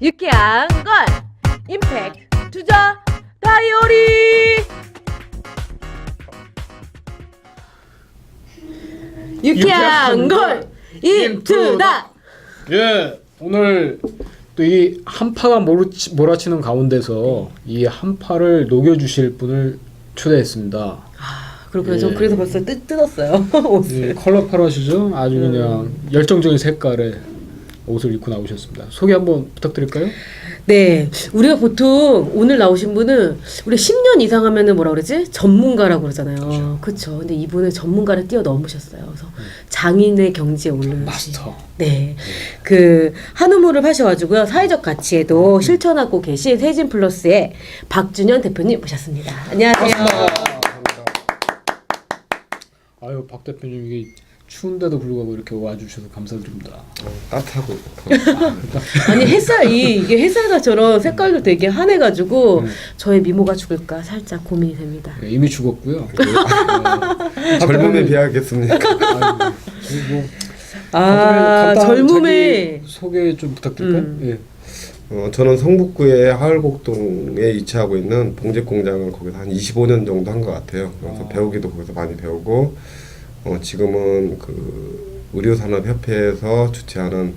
유쾌한 걸 임팩트 투자 다이어리 유쾌한 걸 임투다 예, 오늘 또 이 한파가 몰아치, 몰아치는 가운데서 이 한파를 녹여주실 분을 초대했습니다. 그렇군요. 예. 저 그래서 벌써 뜯, 뜯었어요 이 옷을 컬러 파러시죠? 아주 그냥 열정적인 색깔의 옷을 입고 나오셨습니다. 소개 한번 부탁드릴까요? 네, 우리가 보통 오늘 나오신 분은 우리 10년 이상 하면은 뭐라 그러지? 전문가라고 그러잖아요. 그렇죠. 근데 이분은 전문가를 뛰어넘으셨어요. 그래서 장인의 경지에 오르는 마스터. 네, 그 한우물을 파셔가지고요 사회적 가치에도 실천하고 계신 세진 플러스의 박준현 대표님 모셨습니다. 안녕하세요. 아유 박 대표님 이게 추운데도 불구하고 이렇게 와주셔서 감사드립니다. 따뜻하고 아니 햇살이 이게 햇살가처럼 색깔도 되게 환해가지고 네. 저의 미모가 죽을까 살짝 고민이 됩니다. 예, 이미 죽었고요. 젊음에 비하겠습니까? 그리고 아 간단한 젊음의 자기 소개 좀 부탁드릴까요? 음. 예. 어, 저는 성북구의 하을곡동에 위치하고 있는 봉제 공장을 거기서 한 25년 정도 한 것 같아요. 그래서 아. 배우기도 거기서 많이 배우고 어, 지금은 그 의료산업협회에서 주최하는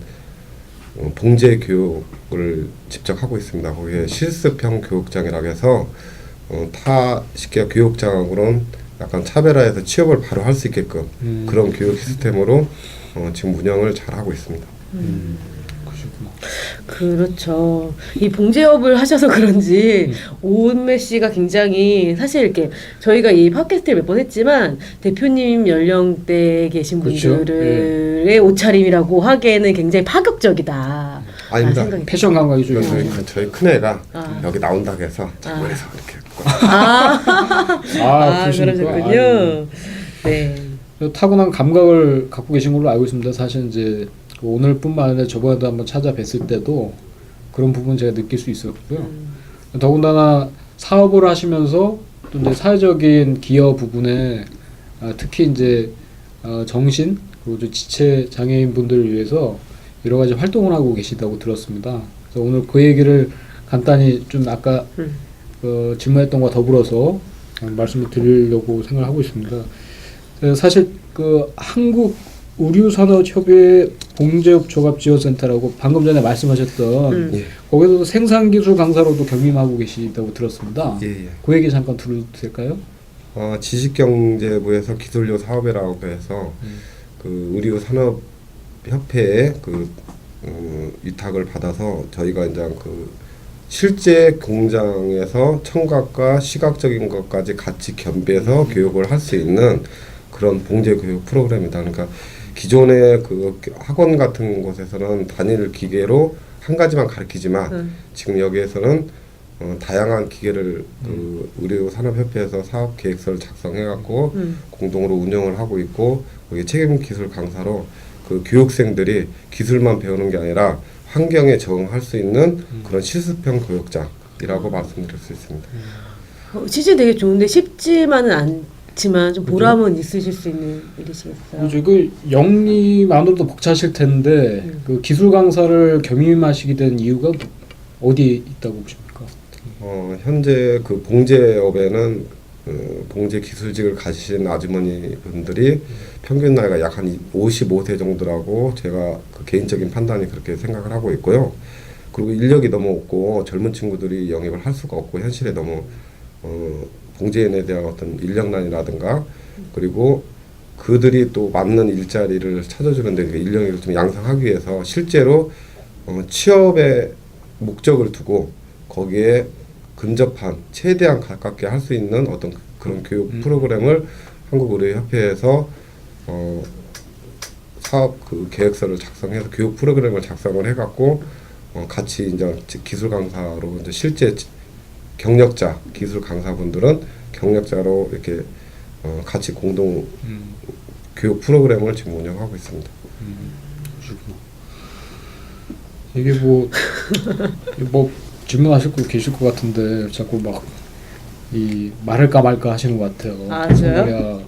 어, 봉제 교육을 직접 하고 있습니다. 거기에 실습형 교육장이라고 해서 어, 타 식기와 교육장하고는 약간 차별화해서 취업을 바로 할 수 있게끔 음. 그런 교육 시스템으로 어, 지금 운영을 잘 하고 있습니다. 그 러시구나. 그렇죠. 이 봉제업을 하셔서 그런지 음. 오은매 씨가 굉장히 사실 이렇게 저희가 이 팟캐스트를 몇 번 했지만 대표님 연령대에 계신 그렇죠. 분들의 옷차림이라고 하기에는 굉장히 파격적이다. 아닙니다. 생각이 패션 감각이 좀 저희, 있어요. 저희 큰애가 아. 여기 나온다고 해서 자꾸 아. 해서 이렇게 입고 아, 아, 아. 아유. 그러셨군요. 네. 타고난 감각을 갖고 계신 걸로 알고 있습니다. 사실 이제 그 오늘뿐만 아니라 저번에도 한번 찾아뵀을 때도 그런 부분 제가 느낄 수 있었고요. 더군다나 사업을 하시면서 또 이제 사회적인 기여 부분에 아, 특히 이제 어, 정신 그리고 또 지체 장애인 분들을 위해서 여러 가지 활동을 하고 계시다고 들었습니다. 그래서 오늘 그 얘기를 간단히 좀 아까 음. 어, 질문했던 것과 더불어서 어, 말씀을 드리려고 생각하고 있습니다. 어, 사실 그 한국 의류산업협회 봉제업 조합지원센터라고 방금 전에 말씀하셨던 음. 예, 거기서도 생산기술 강사로도 경임하고 계시다고 들었습니다. 예, 예. 그 얘기 잠깐 들어도 될까요? 어, 지식경제부에서 기술료 사업이라고 해서 음. 그 의료산업협회에 그 어, 위탁을 받아서 저희가 이제 그 실제 공장에서 청각과 시각적인 것까지 같이 겸비해서 교육을 할 수 있는 그런 봉제 교육 프로그램이다. 그러니까 기존의 그 학원 같은 곳에서는 단일 기계로 한 가지만 가르치지만 음. 지금 여기에서는 어, 다양한 기계를 그 의료 산업협회에서 사업 계획서를 작성해 갖고 음. 공동으로 운영을 하고 있고 거기 책임 기술 강사로 그 교육생들이 기술만 배우는 게 아니라 환경에 적응할 수 있는 그런 실습형 교육장이라고 말씀드릴 수 있습니다. 어, 취지 되게 좋은데 쉽지만은 않 지만 좀 보람은 있으실 수 있는 일이시겠어요. 그죠. 그 영리만으로도 벅차실 텐데 음. 그 기술 강사를 겸임하시게 된 이유가 어디에 있다고 보십니까? 어, 현재 그 봉제업에는 어, 봉제 기술직을 가지신 아주머니 분들이 평균 나이가 약 한 55세 정도라고 제가 그 개인적인 판단이 그렇게 생각을 하고 있고요. 그리고 인력이 너무 없고 젊은 친구들이 영입을 할 수가 없고 현실에 너무 어, 봉제인에 대한 어떤 인력난이라든가 그리고 그들이 또 맞는 일자리를 찾아주는데 그 인력을 좀 양성하기 위해서 실제로 어, 취업의 목적을 두고 거기에 근접한 최대한 가깝게 할 수 있는 어떤 그런 교육 음. 프로그램을 한국의료협회에서 어, 사업 그 계획서를 작성해서 교육 프로그램을 작성을 해갖고 어, 같이 이제 기술 강사로 이제 실제 경력자 기술 강사분들은 경력자로 이렇게 어, 같이 공동 음. 교육 프로그램을 지금 운영하고 있습니다. 그러시구나. 이게 뭐, 뭐 질문하실 거 계실 것 같은데 자꾸 막 이 말할까 말까 하시는 것 같아요. 아, 저요?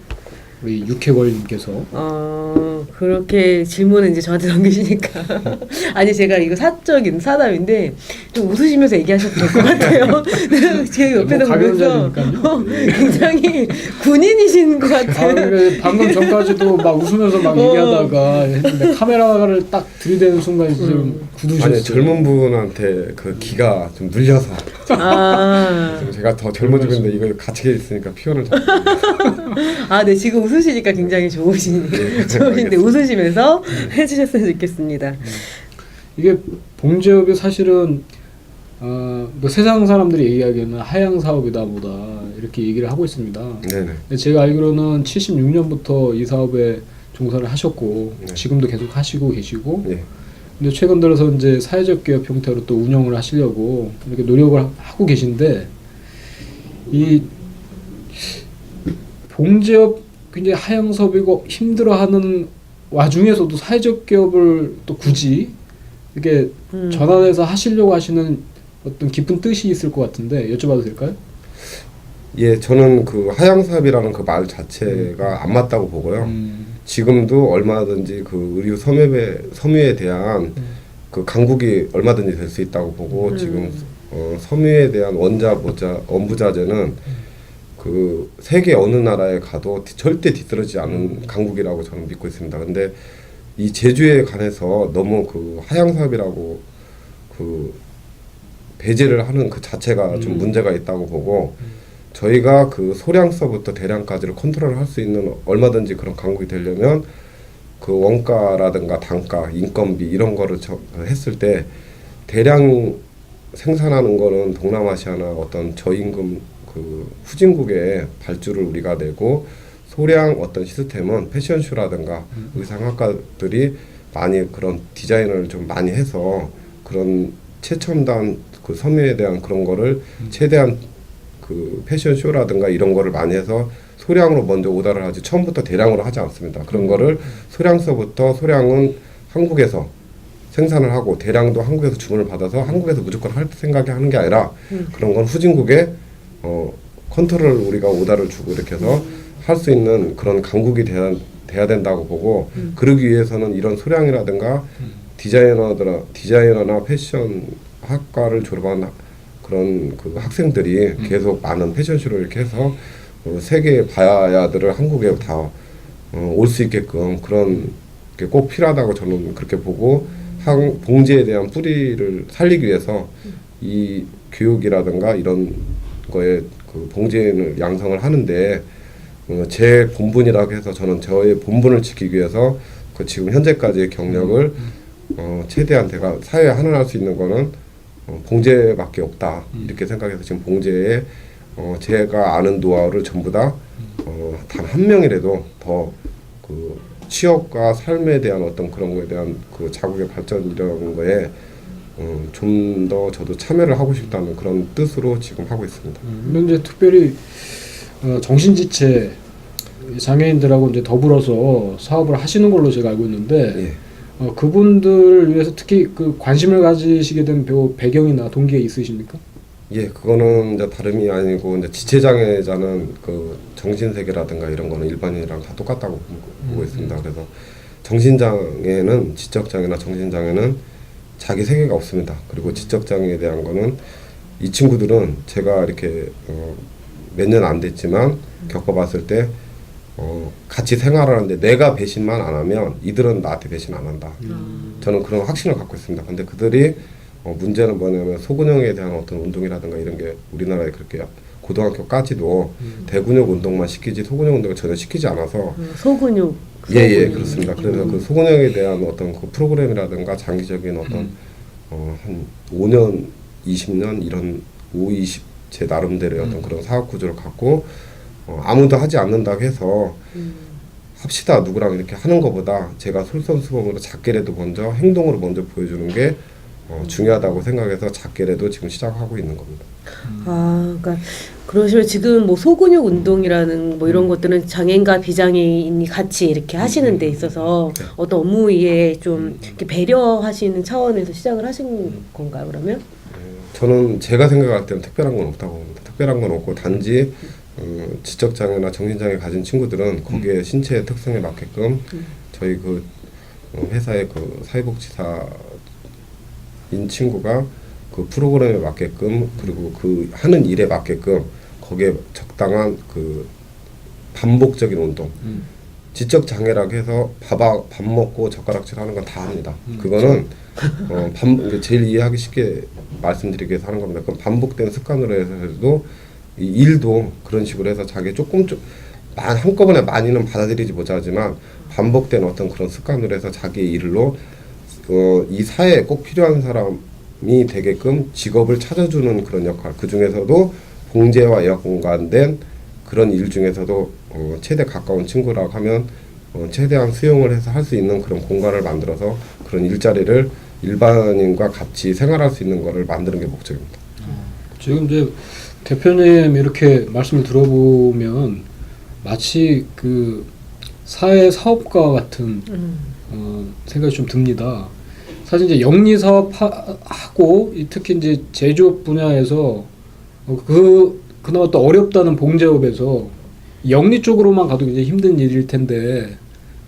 우리 육해걸님께서 어, 어, 그렇게 질문을 이제 저한테 넘기시니까. 아니, 제가 이거 사적인 사담인데, 좀 웃으시면서 얘기하셔도 될 것 같아요. 제 옆에서 뭐 보면서. 어, 굉장히 군인이신 것 아, 같은. 그래, 방금 전까지도 막 웃으면서 막 어. 얘기하다가 했는데 카메라를 딱 들이대는 순간 좀 음. 굳으셨어요. 아니 젊은 분한테 그 기가 좀 눌려서 아, 좀 제가 더 젊어지고 있는데 이거 같이 있으니까 피곤을 좀 아, 네, 지금 웃으시니까 굉장히 좋으신, 좋으 신데 웃으시면서 해주셨으면 좋겠습니다. 이게 봉제업이 사실은 어, 뭐 세상 사람들이 얘기하기에는 하향 사업이다 뭐다 이렇게 얘기를 하고 있습니다. 네네 근데 제가 알기로는 76년부터 이 사업에 종사를 하셨고 네. 지금도 계속 하시고 계시고 예 근데 최근 들어서 이제 사회적 기업 형태로 또 운영을 하시려고 이렇게 노력을 하- 하고 계신데 이 봉제업 굉장히 하향 사업이고 힘들어하는 와중에서도 사회적 기업을 또 굳이 이렇게 음. 전환해서 하시려고 하시는 어떤 깊은 뜻이 있을 것 같은데 여쭤봐도 될까요? 예, 저는 그 하향 사업이라는 그 말 자체가 안 맞다고 보고요. 음, 지금도 얼마든지 그 의류 섬유에 섬유에 대한 그 강국이 얼마든지 될 수 있다고 보고 음. 지금 어, 섬유에 대한 원자 보자 원부자재는 그 세계 어느 나라에 가도 뒤- 절대 뒤떨어지지 않은 강국이라고 저는 믿고 있습니다. 근데 이 제주에 관해서 너무 그 하향 사업이라고 그 배제를 하는 그 자체가 좀 음. 문제가 있다고 보고 저희가 그 소량서부터 대량까지를 컨트롤할 수 있는 얼마든지 그런 강국이 되려면 그 원가라든가 단가, 인건비 이런 거를 저, 했을 때 대량 생산하는 거는 동남아시아나 어떤 저임금 그 후진국의 발주를 우리가 내고 소량 어떤 시스템은 패션쇼라든가 의상학과들이 많이 그런 디자인을 좀 많이 해서 그런 최첨단 그 섬유에 대한 그런 거를 최대한 그 패션쇼라든가 이런 거를 많이 해서 소량으로 먼저 오더를 하지 처음부터 대량으로 하지 않습니다. 그런 거를 소량서부터 소량은 한국에서 생산을 하고 대량도 한국에서 주문을 받아서 한국에서 무조건 할 생각이 하는 게 아니라 그런 건 후진국에 어 컨트롤 우리가 오더를 주고 이렇게 해서 할수 있는 그런 강국이 돼야, 돼야 된다고 보고 그러기 위해서는 이런 소량이라든가 디자이너들 디자이너나 패션 학과를 졸업한 그런 그 학생들이 계속 많은 패션쇼를 이렇게 해서 어, 세계 바야들을 한국에 다 어, 올수 있게끔 그런 게 꼭 필요하다고 저는 그렇게 보고 한 봉제에 대한 뿌리를 살리기 위해서 이 교육이라든가 이런 거에 그 봉제인을 양성을 하는데 어, 제 본분이라고 해서 저는 저의 본분을 지키기 위해서 그 지금 현재까지의 경력을 어, 최대한 제가 사회에 환원할 수 있는 거는 어, 봉제밖에 없다. 이렇게 생각해서 지금 봉제에 어, 제가 아는 노하우를 전부 다 어, 단 한 명이라도 더그 취업과 삶에 대한 어떤 그런 거에 대한 그 자국의 발전 이런 거에 어, 좀더 저도 참여를 하고 싶다는 그런 뜻으로 지금 하고 있습니다. 음, 근데 이제 특별히 어, 정신지체 장애인들하고 이제 더불어서 사업을 하시는 걸로 제가 알고 있는데 예. 어, 그분들을 위해서 특히 그 관심을 가지시게 된 배- 배경이나 동기가 있으십니까? 예, 그거는 이제 다름이 아니고 이제 지체장애자는 그 정신 세계라든가 이런 거는 일반인이랑 다 똑같다고 보고- 보고 있습니다. 그래서 정신장애는 지적장애나 정신장애는 자기 세계가 없습니다. 그리고 지적 장애에 대한 거는 이 친구들은 제가 이렇게 어, 몇 년 안 됐지만 겪어봤을 때 어, 같이 생활하는데 내가 배신만 안 하면 이들은 나한테 배신 안 한다. 저는 그런 확신을 갖고 있습니다. 근데 그들이 어, 문제는 뭐냐면 소근육에 대한 어떤 운동이라든가 이런 게 우리나라에 그렇게 고등학교까지도 대근육 운동만 시키지 소근육 운동을 전혀 시키지 않아서 어, 소근육. 예예 소근육. 그렇습니다. 그래서 그 소근육에 대한 어떤 그 프로그램이라든가 장기적인 어떤 어, 한 5년, 20년 이런 5, 20 제 나름대로의 어떤 그런 사업 구조를 갖고 어, 아무도 하지 않는다고 해서 음. 합시다 누구랑 이렇게 하는 것보다 제가 솔선수범으로 작게라도 먼저 행동으로 먼저 보여주는 게 어, 중요하다고 생각해서 작게라도 지금 시작하고 있는 겁니다. 아, 그러니까 그러시면 지금 뭐 소근육 운동이라는 뭐 이런 것들은 장애인과 비장애인이 같이 이렇게 하시는 데 있어서 네. 어떤 업무 위에 좀 이렇게 배려하시는 차원에서 시작을 하신 건가요, 그러면? 저는 제가 생각할 때는 특별한 건 없다고 봅니다. 특별한 건 없고 단지 어, 지적 장애나 정신 장애 가진 친구들은 거기에 신체의 특성에 맞게끔 저희 그 어, 회사의 그 사회복지사인 친구가 그 프로그램에 맞게끔 그리고 그 하는 일에 맞게끔 거기에 적당한 그 반복적인 운동 음. 지적 장애라고 해서 밥, 밥 먹고 젓가락질 하는 건 다 합니다. 음, 그거는 어, 반, 제일 이해하기 쉽게 말씀드리기 위해서 하는 겁니다. 그럼 반복된 습관으로 해서도 이 일도 그런 식으로 해서 자기 조금 좀 만- 한꺼번에 많이는 받아들이지 못하지만 반복된 어떤 그런 습관으로 해서 자기의 일로 어, 이 사회에 꼭 필요한 사람이 되게끔 직업을 찾아주는 그런 역할 그 중에서도 봉제와 연관된 그런 일 중에서도 어, 최대 가까운 친구라고 하면 어, 최대한 수용을 해서 할 수 있는 그런 공간을 만들어서 그런 일자리를 일반인과 같이 생활할 수 있는 거를 만드는 게 목적입니다. 지금 이제 대표님 이렇게 말씀을 들어보면 마치 그 사회 사업가 같은 음. 어, 생각이 좀 듭니다. 사실 이제 영리 사업하고 이 특히 이제 제조업 분야에서 어, 그 그나마 또 어렵다는 봉제업에서 영리 쪽으로만 가도 굉장히 힘든 일일 텐데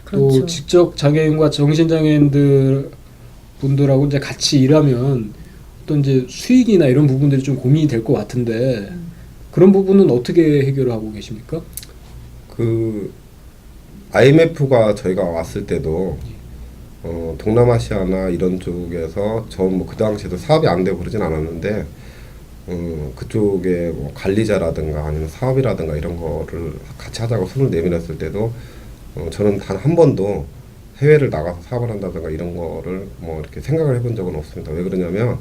그렇죠. 또 지적 장애인과 정신 장애인들 분들하고 이제 같이 일하면 또 이제 수익이나 이런 부분들이 좀 고민이 될 것 같은데 그런 부분은 어떻게 해결하고 계십니까? 그 IMF가 저희가 왔을 때도 어, 동남아시아나 이런 쪽에서 전 뭐 그 당시에도 사업이 안 되고 그러진 않았는데 어, 그쪽에 뭐 관리자라든가 아니면 사업이라든가 이런 거를 같이 하자고 손을 내밀었을 때도 어, 저는 단 한 번도 해외를 나가서 사업을 한다든가 이런 거를 뭐 이렇게 생각을 해본 적은 없습니다. 왜 그러냐면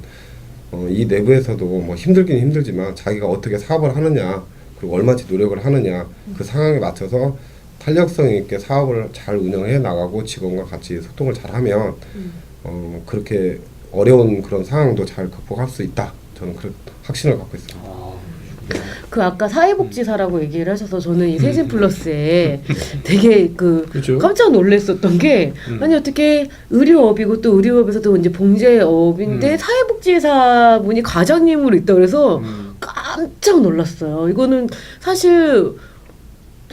어, 이 내부에서도 뭐 힘들긴 힘들지만 자기가 어떻게 사업을 하느냐 그리고 얼마치 노력을 하느냐 그 상황에 맞춰서 탄력성 있게 사업을 잘 운영해 나가고 직원과 같이 소통을 잘하면 어, 그렇게 어려운 그런 상황도 잘 극복할 수 있다. 저는 그 확신을 갖고 있습니다. 그 아까 사회복지사라고 얘기를 하셔서 저는 이 세진 플러스에 되게 그 그렇죠. 깜짝 놀랐었던 게 음. 아니 어떻게 의료업이고 또 의료업에서도 이제 봉제업인데 음. 사회복지사 분이 과장님으로 있다 그래서 음. 깜짝 놀랐어요. 이거는 사실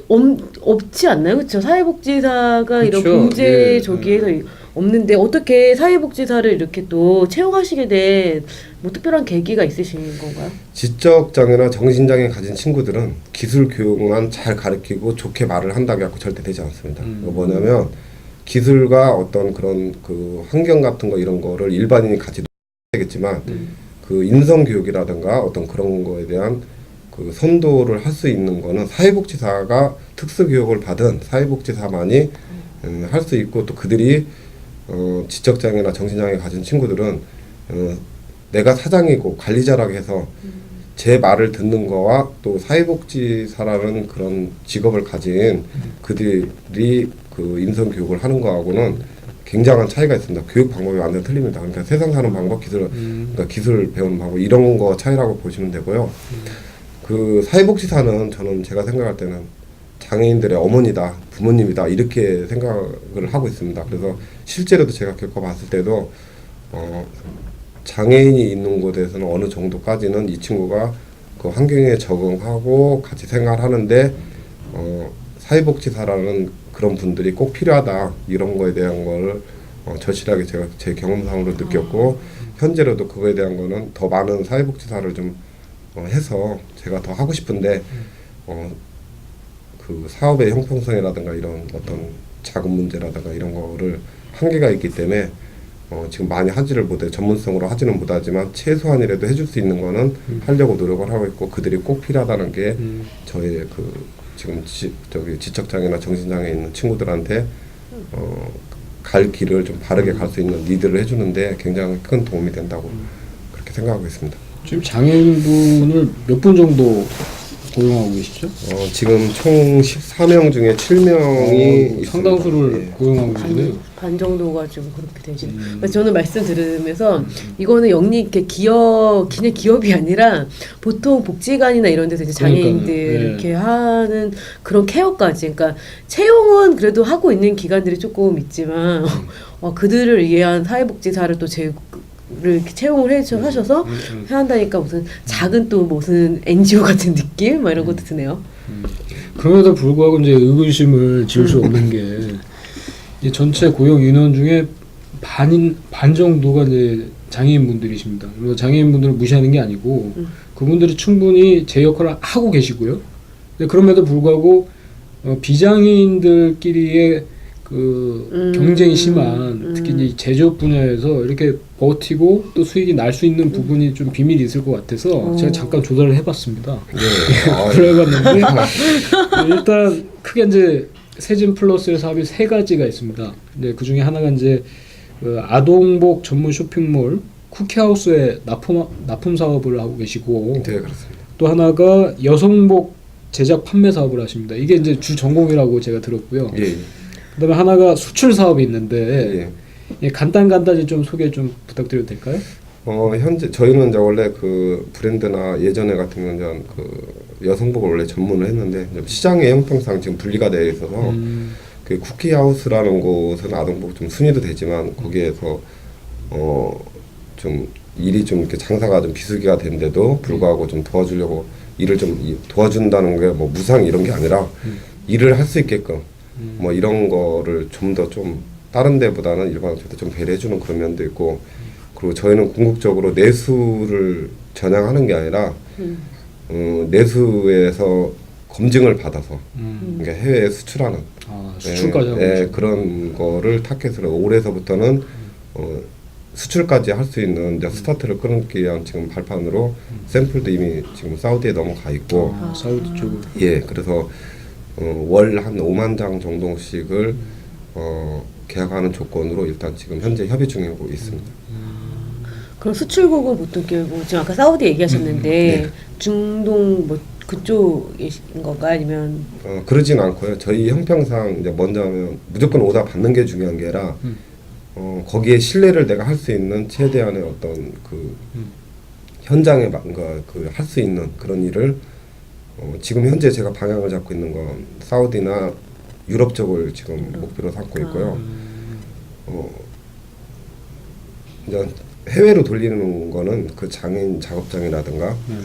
엄, 없지 않나요? 그렇죠? 사회복지사가 이런 그쵸. 봉제 예, 저기에서 예. 없는데 어떻게 사회복지사를 이렇게 또 채용하시게 된 뭐 특별한 계기가 있으신 건가요? 지적 장애나 정신 장애 가진 친구들은 기술 교육만 잘 가르치고 좋게 말을 한다고 해서 절대 되지 않습니다. 음. 뭐냐면 기술과 어떤 그런 그 환경 같은 거 이런 거를 일반인이 같이 되겠지만 음. 그 인성 교육이라든가 어떤 그런 거에 대한 그 선도를 할 수 있는 거는 사회복지사가 특수 교육을 받은 사회복지사만이 음, 할 수 있고 또 그들이 어, 지적 장애나 정신 장애 가진 친구들은 어, 내가 사장이고 관리자라고 해서 제 말을 듣는 거와 또 사회복지사라는 그런 직업을 가진 그들이 그 인성 교육을 하는 거하고는 굉장한 차이가 있습니다. 교육 방법이 완전 틀립니다. 그러니까 세상 사는 방법, 기술, 음. 그러니까 기술 배우는 방법 이런 거 차이라고 보시면 되고요. 그 사회복지사는 저는 제가 생각할 때는 장애인들의 어머니다, 부모님이다 이렇게 생각을 하고 있습니다. 그래서 실제로도 제가 겪어봤을 때도 어, 장애인이 있는 곳에서는 어느 정도까지는 이 친구가 그 환경에 적응하고 같이 생활하는데 어, 사회복지사라는 그런 분들이 꼭 필요하다 이런 거에 대한 거를 어, 절실하게 제가 제 경험상으로 느꼈고 현재로도 그거에 대한 거는 더 많은 사회복지사를 좀 어, 해서 제가 더 하고 싶은데 어, 그 사업의 형평성이라든가 이런 어떤 자금 문제라든가 이런 거를 한계가 있기 때문에 어, 지금 많이 하지를 못해 전문성으로 하지는 못하지만 최소한이라도 해줄 수 있는 거는 하려고 노력을 하고 있고 그들이 꼭 필요하다는 게 음. 저희 그 지금 지, 저기 지적 장애나 정신 장애 있는 친구들한테 어, 갈 길을 좀 바르게 갈 수 있는 리드를 해주는데 굉장히 큰 도움이 된다고 그렇게 생각하고 있습니다. 지금 장애인분을 몇 분 정도 고용하고 계시죠? 어, 지금 총 14명 중에 7명이 어, 상당수를 예. 고용하고 계시네요. 반, 반 정도가 지금 그렇게 되시는. 음. 그래서 저는 말씀 들으면서 이거는 영리 이렇게 기업 그냥 기업이 아니라 보통 복지관이나 이런 데서 이제 장애인들 그러니까요. 예. 이렇게 하는 그런 케어까지. 그러니까 채용은 그래도 하고 있는 기관들이 조금 있지만 어, 그들을 위한 사회복지사를 또 제. 를 채용을 해 하셔서 음, 음. 해야 한다니까 무슨 작은 또 무슨 NGO 같은 느낌 막 이런 것도 드네요. 그럼에도 불구하고 이제 의구심을 지울 수 없는 게이 전체 고용 인원 중에 반인 반 정도가 이제 장애인 분들이십니다. 그리고 장애인 분들을 무시하는 게 아니고 음. 그분들이 충분히 제 역할을 하고 계시고요. 근데 그럼에도 불구하고 어, 비장애인들끼리의 그 음. 경쟁이 심한 음. 특히 이제 제조업 분야에서 이렇게 버티고 또 수익이 날 수 있는 부분이 좀 비밀이 있을 것 같아서 어. 제가 잠깐 조사를 해봤습니다. 예. 아, 그래봤는데 일단 크게 이제 세진 플러스의 사업이 세 가지가 있습니다. 이제 그 중에 하나가 이제 그 아동복 전문 쇼핑몰 쿠키하우스의 납품 납품 사업을 하고 계시고 네 그렇습니다. 또 하나가 여성복 제작 판매 사업을 하십니다. 이게 이제 주 전공이라고 제가 들었고요. 예. 그다음에 하나가 수출 사업이 있는데 예. 예, 간단 간단히 좀 소개 좀 부탁드려도 될까요? 어 현재 저희는 이제 원래 그 브랜드나 예전에 같은 경우는 그 여성복을 원래 전문을 했는데 시장의 형평상 지금 분리가 되어 있어서 음, 그 쿠키 하우스라는 곳은 아동복 좀 순위도 되지만 거기에서 어좀 일이 좀 이렇게 장사가 좀 비수기가 된데도 불구하고 좀 도와주려고 일을 좀 이- 도와준다는 게 뭐 무상 이런 게 아니라 일을 할 수 있게끔 음. 뭐 이런 거를 좀 더좀 다른 데보다는 일반적으로 좀 배려해주는 그런 면도 있고 그리고 저희는 궁극적으로 내수를 전향하는 게 아니라 음. 어, 내수에서 검증을 받아서 음. 그러니까 해외에 수출하는 아, 수출까지 예, 하고 예, 계시고. 그런 거를 타겟으로 올해서부터는 어, 수출까지 할 수 있는 이제 스타트를 끊기 위한 지금 발판으로 샘플도 이미 지금 사우디에 넘어가 있고 아, 사우디 쪽으로. 예 그래서 어, 월한 5만 장 정도씩을 어, 계약하는 조건으로 일단 지금 현재 협의 중이고 있습니다. 그럼 수출국은 보통 뭐 지금 아까 사우디 얘기하셨는데 네. 중동 뭐 그쪽인 건가 아니면 어, 그러진 않고요. 저희 형평상 이제 먼저 하면 무조건 오다 받는 게 중요한 게 아니라 음. 어, 거기에 신뢰를 내가 할 수 있는 최대한의 어떤 그 음. 현장에 뭔가 그 할 수 있는 그런 일을 어, 지금 현재 제가 방향을 잡고 있는 건 사우디나 유럽 쪽을 지금 목표로 삼고 있고요. 어, 이제 해외로 돌리는 거는 그 장인 작업장이라든가 네.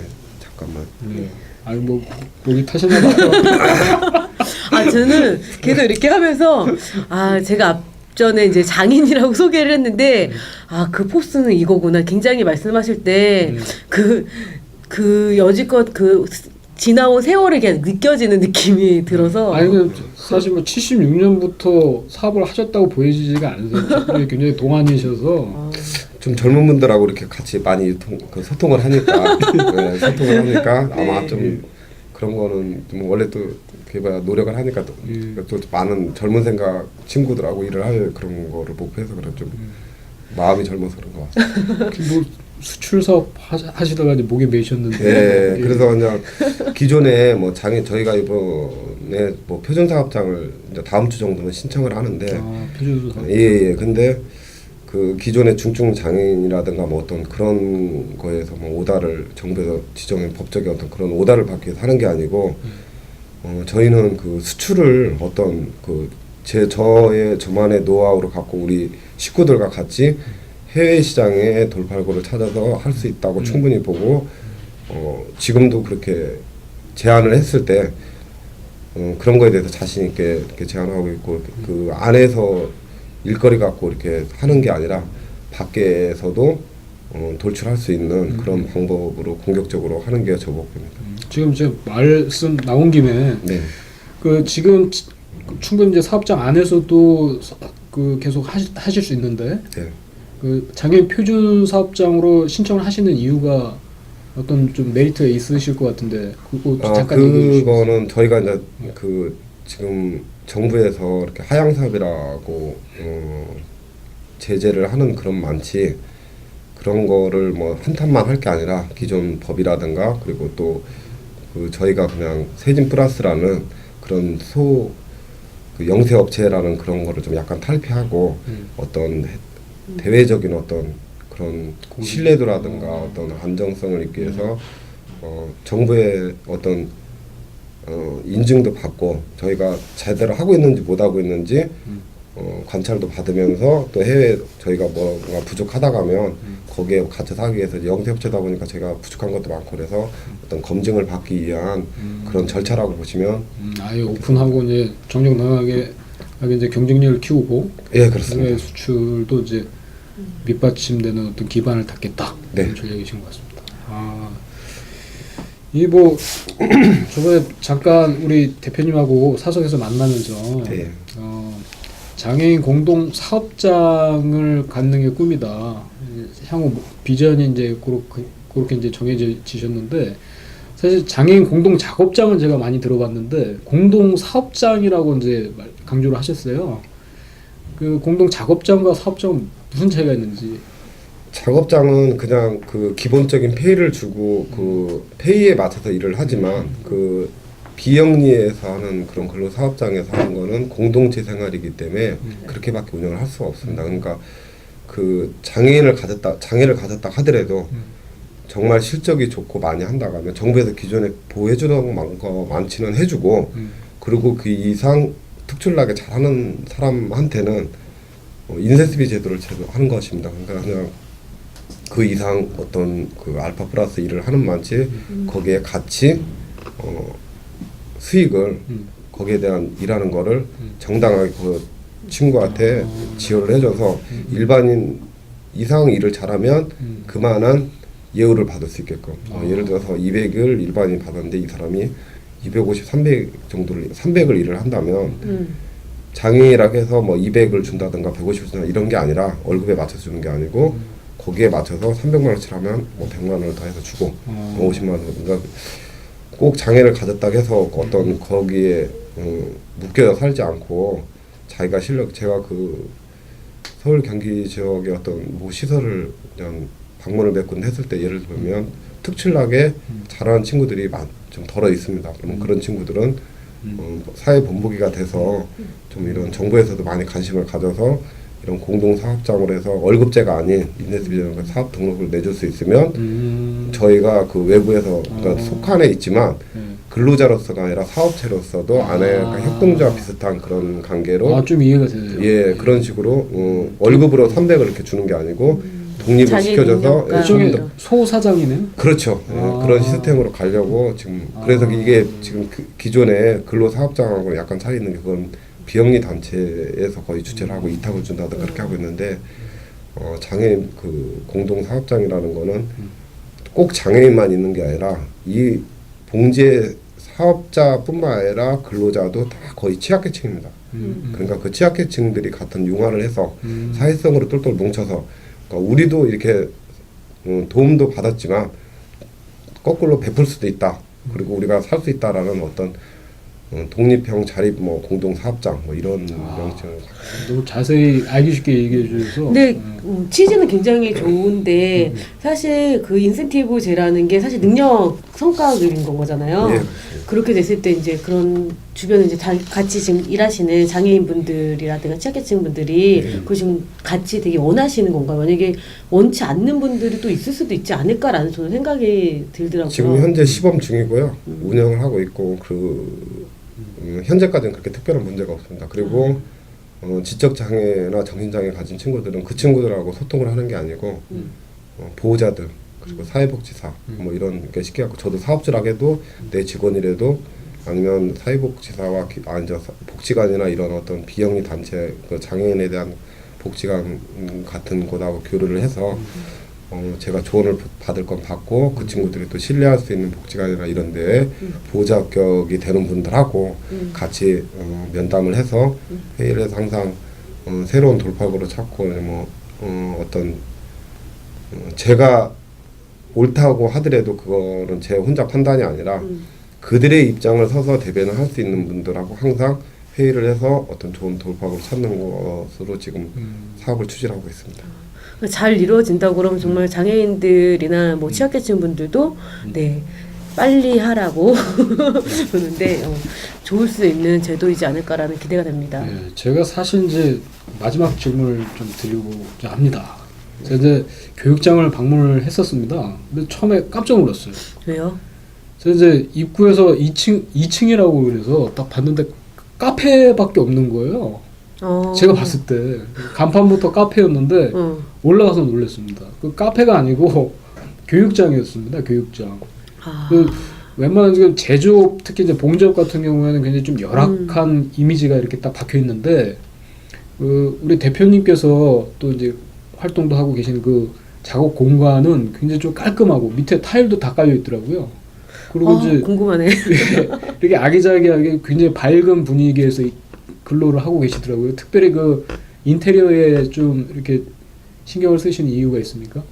잠깐만 네. 아니 뭐 목이 타셨나 봐요. 아 저는 계속 이렇게 하면서 아 제가 앞 전에 이제 장인이라고 소개를 했는데 아 그 포스는 이거구나 굉장히 말씀하실 때 그 그 여지껏 그 지나온 세월이 그냥 느껴지는 느낌이 들어서 아니 그 사실 뭐 76년부터 사업을 하셨다고 보여지지가 않으세요. 굉장히 동안이셔서 아, 좀 젊은 분들하고 이렇게 같이 많이 유통, 그 소통을 하니까 네, 소통을 하니까 아마 네. 좀 그런 거는 좀 원래 또 그게 노력을 하니까 또, 음. 또 많은 젊은 생각 친구들하고 일을 할 그런 거를 목표해서 그런 좀 마음이 젊어서 그런 것 같아요. 뭐 수출 사업 하시- 하시다가 이제 목에 매셨는데 네, 예. 그래서 그냥 기존에 뭐 장애 저희가 이번에 뭐 표준 사업장을 이제 다음 주 정도면 신청을 하는데 아, 표준수 사업. 예, 예. 근데 그 기존의 중증 장애인이라든가 뭐 어떤 그런 거에서 뭐 오다를 정부에서 지정한 법적인 어떤 그런 오다를 받기 위해서 하는 게 아니고 어, 저희는 그 수출을 어떤 그 제 저의 저만의 노하우를 갖고 우리 식구들과 같이 해외 시장의 돌팔구를 찾아서 할 수 있다고 충분히 보고 어, 지금도 그렇게 제안을 했을 때 어, 그런 거에 대해서 자신 있게 이렇게 제안하고 있고 그 안에서 일거리 갖고 이렇게 하는 게 아니라 밖에서도 어, 돌출할 수 있는 그런 방법으로 공격적으로 하는 게 저 목표입니다. 지금 제 말씀 나온 김에 네. 그 지금 치- 충분히 이제 사업장 안에서도 사- 그 계속 하시, 하실 수 있는데 네. 그 장애인 표준 사업장으로 신청을 하시는 이유가 어떤 좀 메리트가 있으실 것 같은데 그거 아, 잠깐. 그거는 저희가 이제 그 지금 정부에서 이렇게 하향 사업이라고 어, 제재를 하는 그런 많지 그런 거를 뭐 한탄만 할 게 아니라 기존 법이라든가 그리고 또 그 저희가 그냥 세진 플러스라는 그런 소 그 영세 업체라는 그런 거를 좀 약간 탈피하고 음. 어떤 해- 대외적인 어떤 그런 신뢰도라든가 어떤 안정성을 있기 위해서 어, 정부의 어떤 어, 인증도 받고 저희가 제대로 하고 있는지 못 하고 있는지 어, 관찰도 받으면서 또 해외 저희가 뭔가 부족하다 가면 거기에 갇혀서 하기 위해서 영세업체다 보니까 제가 부족한 것도 많고 그래서 어떤 검증을 받기 위한 그런 절차라고 보시면 음, 아예 오픈하고 이제 정정당당하게 하게 이제 경쟁력을 키우고 예, 그렇습니다. 해외 수출도 이제 밑받침되는 어떤 기반을 닦겠다 네. 그런 전략이신 것 같습니다. 아, 이뭐 저번에 잠깐 우리 대표님하고 사석에서 만나면서 네. 어, 장애인 공동 사업장을 갖는 게 꿈이다. 향후 뭐 비전이 이제 그렇게 그렇게 이제 정해지셨는데 사실 장애인 공동 작업장은 제가 많이 들어봤는데 공동 사업장이라고 이제 말- 강조를 하셨어요. 그 공동 작업장과 사업장은 무슨 차이가 있는지. 작업장은 그냥 그 기본적인 페이를 주고 그 페이에 맞춰서 일을 하지만 그 비영리에서 하는 그런 근로 사업장에서 하는 거는 공동체 생활이기 때문에 그렇게밖에 운영을 할 수가 없습니다. 그러니까 그 장애인을 가졌다 장애를 가졌다 하더라도 정말 실적이 좋고 많이 한다고 하면 정부에서 기존에 보호해주던 거 많지는 해주고 음. 그리고 그 이상 특출나게 잘하는 사람한테는 어, 인센티브 제도를 제도 하는 것입니다. 그러니까 그냥 그 이상 어떤 그 알파 플러스 일을 하는 만치 거기에 같이 어, 수익을 음. 거기에 대한 일하는 거를 정당하게 그 친구한테 지원을 해줘서 일반인 이상 일을 잘하면 음. 그만한 예우를 받을 수 있게끔 어, 아. 예를 들어서 200을 일반인 받았는데 이 사람이 250, 300 정도를 300을 일을 한다면 음. 장애인이라고 해서 뭐 200을 준다든가 150을 준다 이런 게 아니라 월급에 맞춰서 주는 게 아니고 거기에 맞춰서 300만 원치 하면 뭐 100만 원을 더 해서 주고 어. 뭐 50만 원 그러니까 꼭 장애를 가졌다고 해서 어떤 거기에 음, 묶여 살지 않고 자기가 실력 제가 그 서울 경기 지역의 어떤 모 시설을 그냥 방문을 몇 군데 했을 때 예를 들면 특출나게 잘하는 친구들이 많, 좀 덜어 있습니다. 그러면 그런 친구들은 어, 사회 본보기가 돼서 좀 이런 정부에서도 많이 관심을 가져서 이런 공동 사업장으로 해서 월급제가 아닌 인센티브 사업 등록을 내줄 수 있으면 음. 저희가 그 외부에서 그러니까 어. 속한에 있지만 네. 근로자로서가 아니라 사업체로서도 안에 아. 협동조합 비슷한 그런 관계로 아, 좀 이해가 되네요. 예 그런 식으로 어, 월급으로 300을 이렇게 주는 게 아니고 독립을 자기 시켜줘서 능력과 좀 더- 소 사장이네요. 그렇죠 예, 아. 그런 시스템으로 가려고 지금 그래서 아. 이게 지금 그 기존의 근로 사업장하고 약간 차이 있는 게 그건 비영리 단체에서 거의 주최를 하고 이탁을 준다든 그렇게 하고 있는데 어, 장애인 그 공동 사업장이라는 거는 꼭 장애인만 있는 게 아니라 이 봉제 사업자뿐만 아니라 근로자도 다 거의 취약계층입니다. 음. 그러니까 그 취약계층들이 같은 융화를 해서 음. 사회성으로 똘똘 뭉쳐서 그러니까 우리도 이렇게 음, 도움도 받았지만 거꾸로 베풀 수도 있다. 그리고 우리가 살 수 있다라는 어떤 어, 독립형 자립 뭐 공동 사업장 뭐 이런 아. 명칭을 너무 자세히 알기 쉽게 얘기해 주셔서. 근데 음. 음, 취지는 굉장히 좋은데 사실 그 인센티브제라는 게 사실 능력 성과급인 건 거잖아요. 예. 그렇게 됐을 때 이제 그런 주변에 이제 다 같이 지금 일하시는 장애인 분들이라든가 취약계층 분들이 네. 그 지금 같이 되게 원하시는 건가 만약에 원치 않는 분들이 또 있을 수도 있지 않을까라는 저는 생각이 들더라고요. 지금 현재 시범 중이고요. 운영을 하고 있고 그 음, 현재까지는 그렇게 특별한 문제가 없습니다. 그리고 어, 지적 장애나 정신 장애 가진 친구들은 그 친구들하고 소통을 하는 게 아니고 음. 어, 보호자들 그리고 사회복지사 뭐 이런 게 쉽게 하고 저도 사업주라해도 내 직원이라도 아니면 사회복지사와 기- 아 이제 사- 복지관이나 이런 어떤 비영리 단체 그 장애인에 대한 복지관 음, 같은 곳하고 교류를 해서 어, 제가 조언을 받을 건 받고 그 친구들이 또 신뢰할 수 있는 복지관이나 이런 데에 보호자 합격이 되는 분들하고 같이 어, 면담을 해서 회의를 해서 항상 어, 새로운 돌파구를 찾고 뭐 어, 어떤 어, 제가 옳다고 하더라도 그거는 제 혼자 판단이 아니라 음. 그들의 입장을 서서 대변을 할 수 있는 분들하고 항상 회의를 해서 어떤 좋은 돌파구를 찾는 것으로 지금 음. 사업을 추진하고 있습니다. 잘 이루어진다고 그러면 정말 장애인들이나 뭐 취약계층 분들도 네 빨리 하라고 그러는데 어, 좋을 수 있는 제도이지 않을까라는 기대가 됩니다. 예, 제가 사실 이제 마지막 질문을 좀 드리고자 합니다. 제가 이제 교육장을 방문을 했었습니다. 근데 처음에 깜짝 놀랐어요. 왜요? 제가 이제 입구에서 2층 2층이라고 그래서 딱 봤는데 카페밖에 없는 거예요. 어. 제가 봤을 때 간판부터 카페였는데 어. 올라가서 놀랐습니다. 그 카페가 아니고 교육장이었습니다. 교육장. 아. 그 웬만한 지금 제조업 특히 이제 봉제업 같은 경우에는 굉장히 좀 열악한 음. 이미지가 이렇게 딱 박혀 있는데 그 우리 대표님께서 또 이제 활동도 하고 계신 그 작업 공간은 굉장히 좀 깔끔하고 밑에 타일도 다 깔려 있더라고요. 그리고 아, 이제 궁금하네. 이렇게 아기자기하게 굉장히 밝은 분위기에서 이- 근로를 하고 계시더라고요. 특별히 그 인테리어에 좀 이렇게 신경을 쓰시는 이유가 있습니까?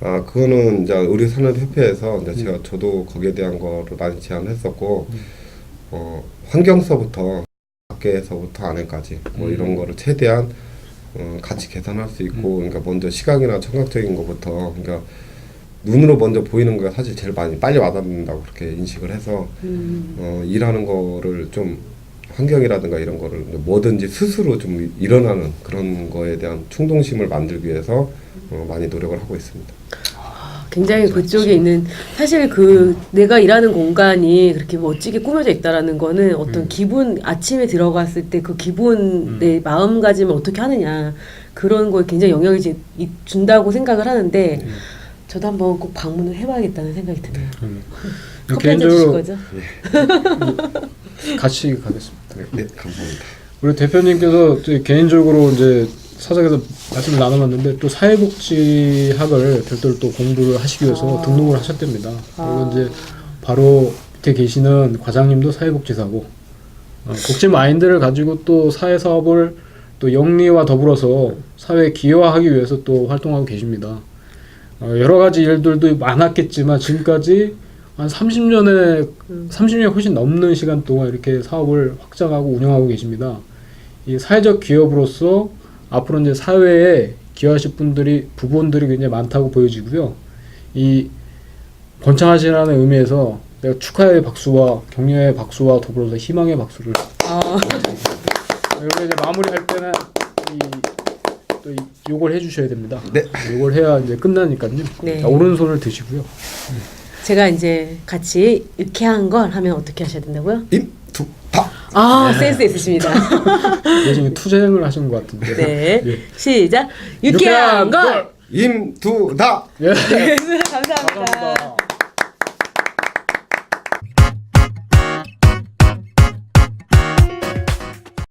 아 그거는 이제 의료 산업 협회에서 이제 제가 저도 거기에 대한 거를 많이 제안했었고 어 환경서부터 밖에서부터 안에까지 뭐 음. 이런 거를 최대한 어, 같이 계산할 수 있고 그러니까 먼저 시각이나 청각적인 것부터 그러니까 눈으로 먼저 보이는 거가 사실 제일 많이 빨리 와닿는다고 그렇게 인식을 해서 음. 어, 일하는 거를 좀 환경이라든가 이런 거를 뭐든지 스스로 좀 일어나는 그런 거에 대한 충동심을 만들기 위해서 어, 많이 노력을 하고 있습니다. 굉장히 그쪽에 있는 사실 그 내가 일하는 공간이 그렇게 멋지게 꾸며져 있다라는 거는 어떤 음. 기분 아침에 들어갔을 때 그 기분 내 마음가짐을 어떻게 하느냐 그런 거에 굉장히 영향을 지- 준다고 생각을 하는데 음. 저도 한번 꼭 방문을 해봐야겠다는 생각이 드네요. 음. 커피 한잔 주실 거죠? 같이 가겠습니다. 네, 네, 감사합니다. 우리 대표님께서 개인적으로 이제 사석에서 말씀을 나눠봤는데 또 사회복지학을 별도로 또 공부를 하시기 위해서 아. 등록을 하셨답니다. 아. 그리고 이제 바로 밑에 계시는 과장님도 사회복지사고 어, 복지 마인드를 가지고 또 사회 사업을 또 영리와 더불어서 사회에 기여하기 위해서 또 활동하고 계십니다. 어, 여러 가지 일들도 많았겠지만 지금까지 한 30년에 음. 30년이 훨씬 넘는 시간 동안 이렇게 사업을 확장하고 운영하고 계십니다. 이 사회적 기업으로서 앞으로 이제 사회에 기여하실 분들이 부분들이 굉장히 많다고 보여지고요. 이 번창하시라는 의미에서 내가 축하의 박수와 격려의 박수와 더불어서 희망의 박수를 아, 그리고 이제 마무리할 때는 이 또 요걸 해주셔야 됩니다. 네. 요걸 해야 이제 끝나니까요. 네. 자, 오른손을 드시고요. 제가 이제 같이 유쾌한 걸 하면 어떻게 하셔야 된다고요? 임투파 아 센스 있으십니다. 예전에 투쟁을 하신 것 같은데. 네, 예. 시작. 유쾌한 걸. 임투다 예. 네, 감사합니다. 감사합니다.